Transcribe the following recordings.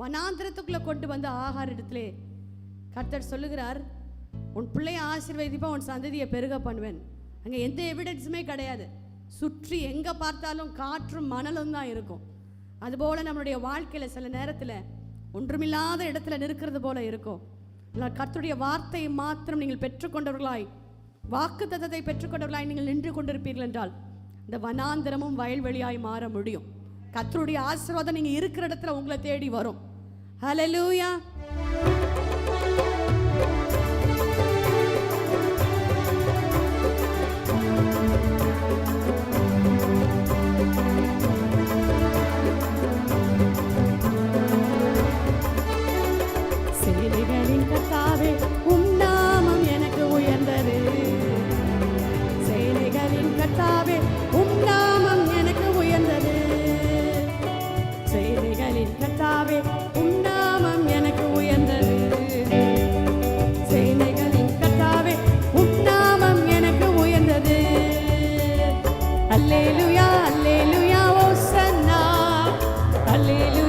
வனாந்திரத்துக்குள்ள கொண்டு வந்து ஆகார இடத்திலே. கர்த்தர் சொல்லுகிறார் உன் பிள்ளைய ஆசீர்வதிப்பா உன் சந்ததியை பெருக பண்ணுவேன். அங்கே எந்த எவிடன்ஸுமே கிடையாது. சுற்றி எங்கே பார்த்தாலும் காற்றும் மணலும் தான் இருக்கும். அதுபோல் நம்மளுடைய வாழ்க்கையில் சில நேரத்தில் ஒன்றுமில்லாத இடத்துல நிற்கிறது போல இருக்கும். ஆனால் கர்த்தருடைய வார்த்தையை மாத்திரம் நீங்கள் பெற்றுக்கொண்டவர்களாய் வாக்கு தத்தத்தை பெற்றுக்கொண்டவர்களாய் நீங்கள் நின்று கொண்டிருப்பீர்கள் என்றால் இந்த வனாந்திரமும் வயல்வெளியாய் மாற முடியும். கத்தருடைய ஆசீர்வாதம் நீங்கள் இருக்கிற இடத்துல உங்களை தேடி வரும். Hallelujah. హల్లెలూయా ఓసన్నా హల్లెలూయా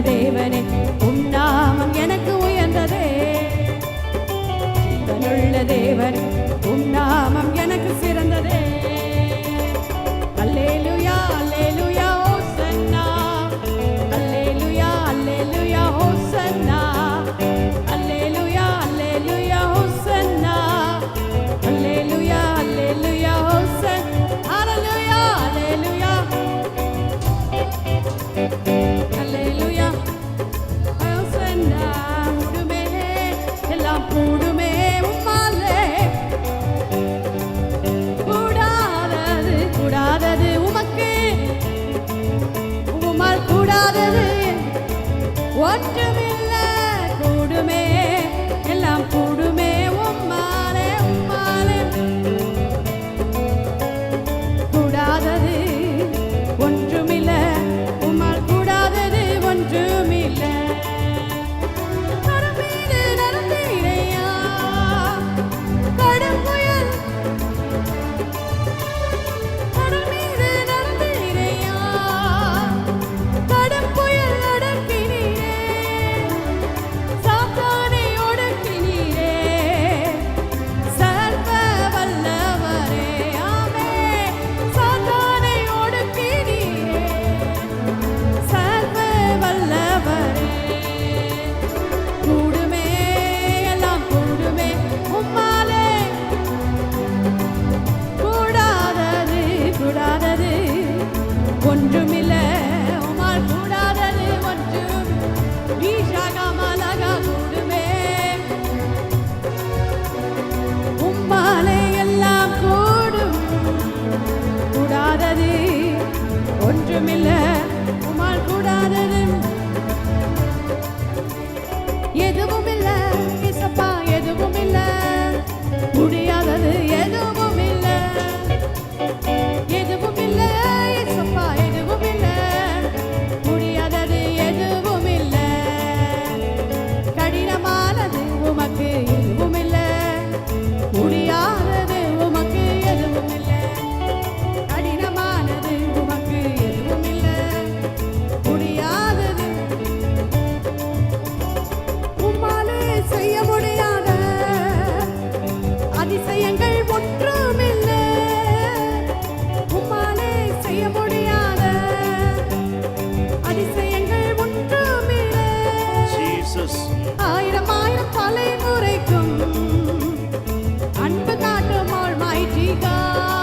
தேவனே உண்டாமம் எனக்கு உயர்ந்ததே. ஜீவனுள்ள தேவனே உண்டாமம் எனக்கு சிறந்ததே. What do you mean? God.